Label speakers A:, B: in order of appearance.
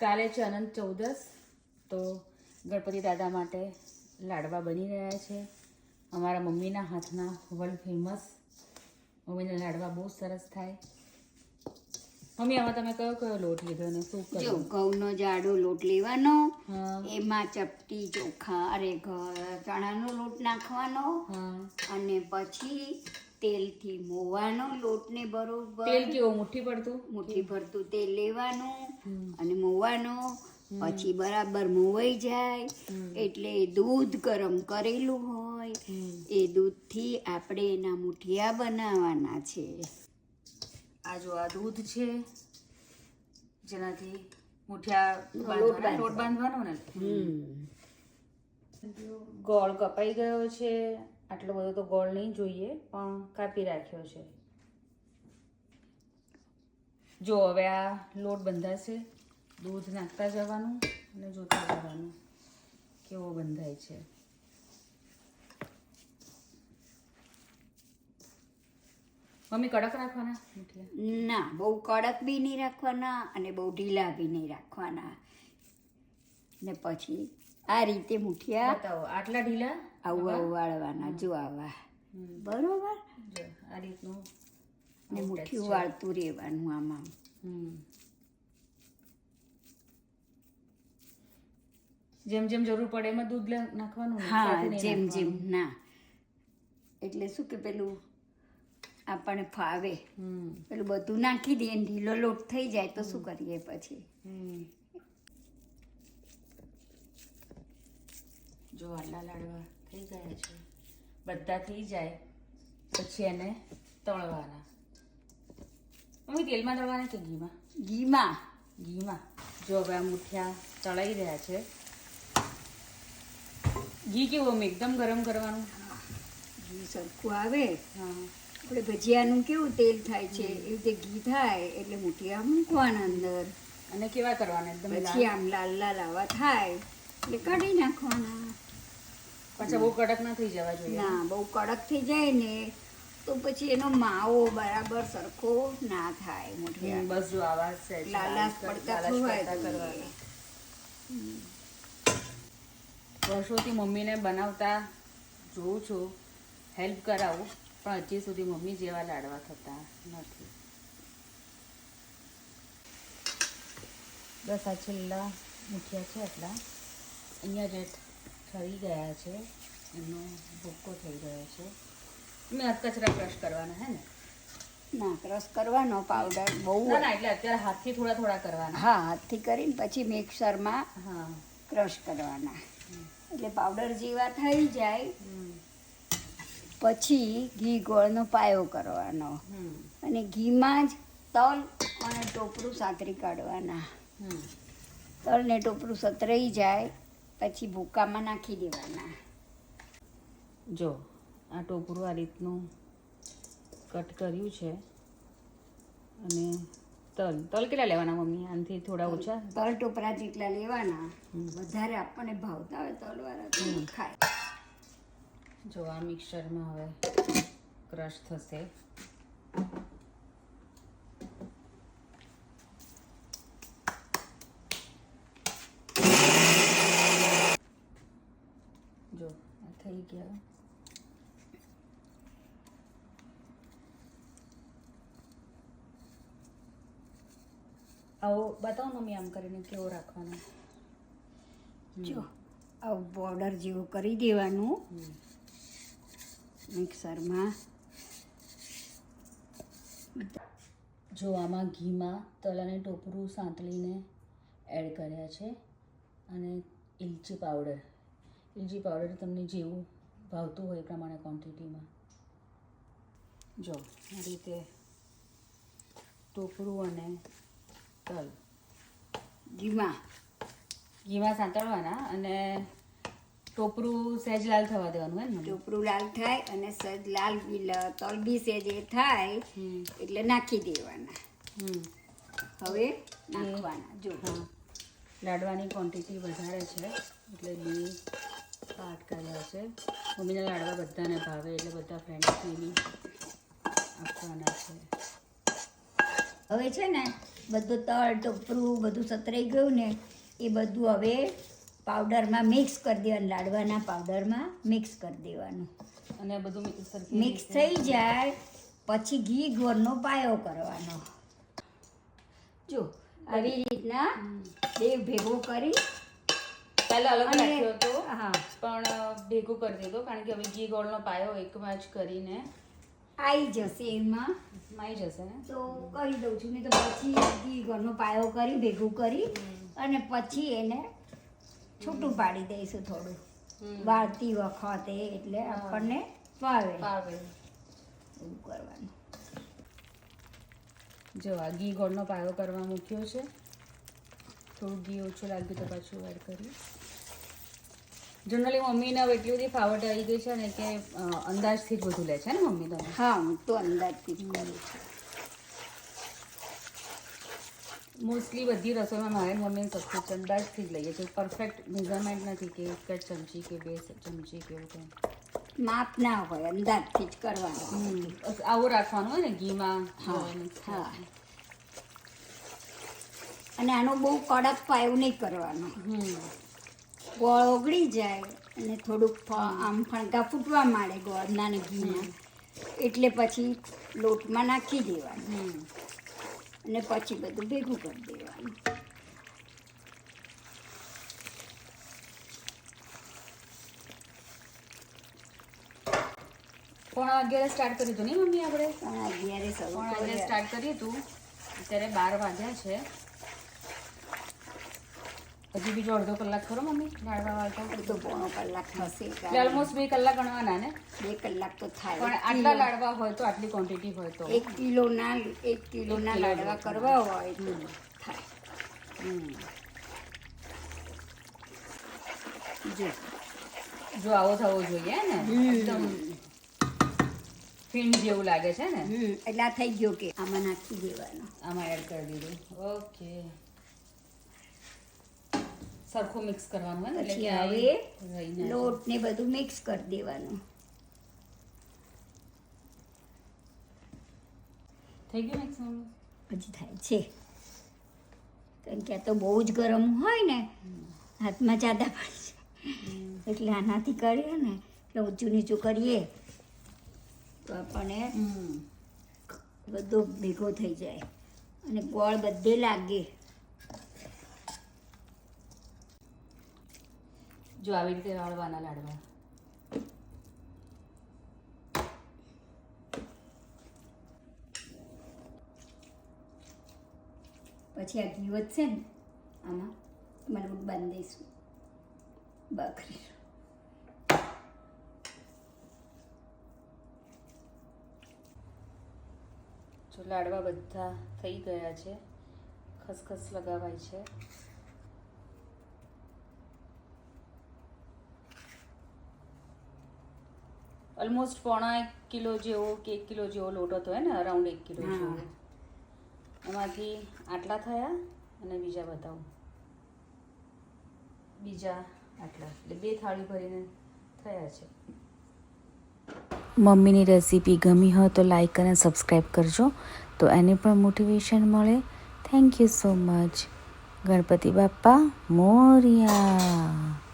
A: કાલે છે અનંત ચૌદસ તો ગણપતિ દાદા માટે લાડવા બની રહ્યા છે. અમારા મમ્મીના હાથના વર્લ્ડ ફેમસ મમ્મીના લાડવા બહુ સરસ થાય. મમ્મી આમાં તમે કયો કયો લોટ લીધો ને શું
B: જો
A: કર્યું
B: ઘઉંનો જાડો લોટ લેવાનો એમાં ચપટી ચોખા અરે ચણાનો લોટ નાખવાનો અને પછી તેલથી મોવાનો લોટને બરોબર.
A: તેલ કેવો? મુઠ્ઠી ભરતું?
B: મુઠ્ઠી ભરતું તેલ લેવાનું અને મોવાનો પછી બરાબર મોવાઈ જાય. એટલે દૂધ ગરમ કરેલું હોય. એ દૂધથી આપણે એના મુઠિયા બનાવવાના છે.
A: આ જો આ દૂધ છે. જેનાથી મુઠિયા
B: લોટ
A: બાંધવાનો ને? ગોળ કપાઈ ગયો છે. આટલો બધો તો ગોળ નહીં જોઈએ પણ કાપી રાખ્યો છે. જો હવે આ લોટ બંધાશે દૂધ નાખતા જવાનું અને જોતા જવાનું કેવો બંધાય છે. મમ્મી કડક રાખવાના
B: ના બહુ કડક બી નહીં રાખવાના અને બહુ ઢીલા બી નહીં રાખવાના. ને પછી આ રીતે મુઠિયા
A: આટલા ઢીલા?
B: આવું આવું વાળવાના જો આવા બરોબર?
A: આ રીતનું
B: ને
A: મુઠ્ઠી
B: વાળતું રહેવાનું આમાં.
A: હમ. જેમ જેમ જરૂર પડે એમાં દૂધ નાખવાનું
B: હા જેમ જેમ ના. એટલે શું કે પેલું આપણને ફાવે. પેલું બધું નાખી દઈએ ઢીલો લોટ થઈ જાય તો શું કરીએ પછી.
A: જો આટલા લાડવા. થઈ ગયા છે. બધા થઈ જાય પછી એને તળવાના. મમ્મી તેલમાં તળવાના કે ઘીમાં?
B: ઘીમાં.
A: ઘીમાં. જો હવે આ મુઠિયા તળાઈ રહ્યા છે. ઘી કેવું અમે એકદમ ગરમ કરવાનું?
B: ઘી સરખું આવે.
A: હા.
B: આપણે ભજીયાનું કેવું તેલ થાય છે એ રીતે ઘી થાય એટલે મુઠિયા મૂકવાના અંદર.
A: અને કેવા કરવાના? એકદમ
B: પછી
A: લાલ?
B: આમ લાલ લાલ આવા થાય એટલે કાઢી નાખવાના.
A: પાછા બહુ કડક ના થઈ જવા જોઈએ.
B: ના બહુ કડક થઈ જાય ને તો પછી એનો માવો બરાબર સરખો ના થાય
A: હમ, બસ જો આવાજ છે
B: લાલાશ પડતા.
A: કરવાના. વર્ષોથી મમ્મીને બનાવતા જોઉં છું હેલ્પ કરાવું પણ હજી સુધી મમ્મી જેવા લાડવા થતા નથી. બસ આ છેલ્લા મુઠિયા છે એટલા. અહીંયા જે ઠરી ગયા છે. એમનો ભૂક્કો થઈ ગયો છે. મેં કચરા બ્રશ કરવાના હે ને?
B: ના ક્રશ કરવાનો પાવડર બહુ
A: ના ના એટલે અત્યારે હાથથી થોડા થોડા કરવાના.
B: હા હાથથી કરીને પછી મિક્સરમાં
A: હા.
B: ક્રશ કરવાના. એટલે પાવડર જેવા થઈ જાય. પછી ઘી ગોળનો પાયો કરવાનો. અને ઘીમાં જ તલ અને ટોપરું સાતરી કાઢવાના.
A: હમ.
B: તલ ટોપરું સતરાઈ જાય. પછી ભૂકામાં નાખી દેવાના.
A: જો આ ટોપરું આ રીતનું કટ કર્યું છે. અને તલ તલ કેટલા લેવાના મમ્મી? આનાથી થોડા ઓછા?
B: તલ ટોપરા જેટલા લેવાના. વધારે આપણને ભાવતા હોય તલવાળા તો ખાય.
A: જો આ મિક્સરમાં હવે ક્રશ થશે જો આ થઈ ગયા. આવો બતાવો મમ્મી આમ કરીને કેવો રાખવાનો.
B: જો. આવું બોર્ડર જેવું કરી દેવાનું. મિક્સરમાં.
A: જો આમાં ઘીમાં તલ અને ટોપરું સાંતળીને એડ કર્યા છે. અને ઇલચી પાવડર ઇલચી પાવડર તમને જેવું ભાવતું હોય એ પ્રમાણે ક્વોન્ટિટીમાં જો આ રીતે ટોપરું અને તલ.
B: ઘીમાં.
A: ઘીમાં સાંતળવાના અને ટોપરું સહેજ લાલ થવા દેવાનું હોય ને?
B: ટોપરું લાલ થાય અને સહેજ લાલ બી તલ બી સેજ એ થાય એટલે નાખી દેવાના.
A: હમ.
B: હવે નાખવાના જો.
A: હા. લાડવાની ક્વોન્ટિટી વધારે છે એટલે બે કર્યા છે. મમ્મીના લાડવા બધાને ભાવે એટલે બધા ફ્રેન્ડ્સને બી આપવાના છે.
B: હવે છે ને બધું તળ ટોપરું બધું સતરાઈ ગયું ને એ બધું હવે પાવડરમાં મિક્સ કરી દેવાનું લાડવાના પાવડરમાં મિક્સ કરી દેવાનું.
A: અને બધું મિક્સ
B: થઈ જાય પછી ઘી ગોળનો પાયો કરવાનો. જો આવી રીતના બે ભેગો કરી
A: પહેલા અલગ રાખ્યો હતો
B: હા.
A: પણ ભેગું કરી દીધો કારણ કે હવે ઘી ગોળનો પાયો એકમાં જ કરીને
B: આવી જશે એમાં.
A: આવી જશે. ને
B: તો કરી દઉં છું નહીં તો પછી ઘી ગોળનો પાયો કરી ભેગું કરી અને પછી એને છૂટું પાડી દઈશું થોડું. વાળતી વખતે એટલે આપણને ફાવે.
A: ફાવે.
B: એવું કરવાનું.
A: જો આ ઘી ગોળનો પાયો કરવા મૂક્યો છે. થોડું ઘી ઓછું લાગ્યું તો પાછું એડ કર્યું જનરલી મમ્મીને હવે એટલી બધી ફાવટ આવી ગઈ છે ને કે અંદાજથી જ બધું લે છે ને મમ્મી તમે?
B: હા હું તો અંદાજથી જ કરું છું.
A: મોસ્ટલી બધી રસોઈમાં મારે મમ્મી સસ્તું અંદાજથી જ લઈએ છીએ. પરફેક્ટ મેઝરમેન્ટ નથી કે એક જ ચમચી કે બે ચમચી કે એવું કંઈ.
B: માપ ના હોય અંદાજથી જ કરવાનું.
A: આવું રાખવાનું હોય ને ઘીમાં.
B: હા હા. અને આનો બહુ કડક પાયો નહીં કરવાનો. ગોળ ઓગળી જાય અને થોડુંક આમ ફણકા ફૂટવા માંડે ગોળના ને ઘીના એટલે પછી લોટમાં નાખી દેવાનું. અને પછી બધું ભેગું કરી દેવાનું.
A: પોણા અગિયારે સ્ટાર્ટ કર્યું હતું ને મમ્મી આપણે?
B: પણ અગિયારે
A: પોણા અગિયારે સ્ટાર્ટ કર્યું હતું અત્યારે બાર વાગ્યા છે. હજી બીજો અડધો કલાક ખરો મમ્મી? વાળવા વાળતા
B: અડધો પોણો કલાક થશે
A: ઓલમોસ્ટ બે કલાક ગણવાના ને?
B: બે કલાક તો થાય.
A: પણ આટલા લાડવા હોય તો આટલી ક્વોન્ટિટી હોય તો.
B: એક કિલોના એક કિલોના
A: કિલો
B: લાડવા કરવા હોય તો થાય. જો.
A: જો આવો થવો જોઈએ ને. એકદમ ફીણ જેવું લાગે છે ને?
B: એટલે આ થઈ ગયો કે આમાં નાખી દેવાનો.
A: આમાં એડ કરી દીધું. ઓકે સરખું મિક્સ કરવાનું હોય
B: પછી હવે. લોટ ને બધું મિક્સ કરી દેવાનું.
A: થઈ ગયું મિક્સ
B: પછી થાય છે. કારણ કે આ તો બહુ જ ગરમ હોય ને હાથમાં જાદા પડે એટલે આનાથી કરીએ ને એટલે ઊંચું નીચું કરીએ તો આપણને બધો ભેગો થઈ જાય. અને ગોળ બધે લાગે.
A: જો આવી રીતે વાળવાના લાડવા.
B: પછી આ ઘી વધશે ને, આમાં લોટ બાંધી દઈશું. બકરી.
A: જો લાડવા બધા થઈ ગયા છે, ખસખસ લગાવાય છે. ઓલમોસ્ટ પોણા એક કિલો જેવો કે એક કિલો જેવો લોટ હતો હે ને? અરાઉન્ડ એક કિલો. જેવો. એમાંથી આટલા થયા અને બીજા બતાવું. બીજા આટલા. એટલે બે થાળી ભરીને થયા છે.
C: મમ્મીની રેસીપી ગમી હોય તો લાઈક અને સબસ્ક્રાઈબ કરજો. તો એને પણ મોટિવેશન મળે. Thank you so much Ganpati Bappa Morya.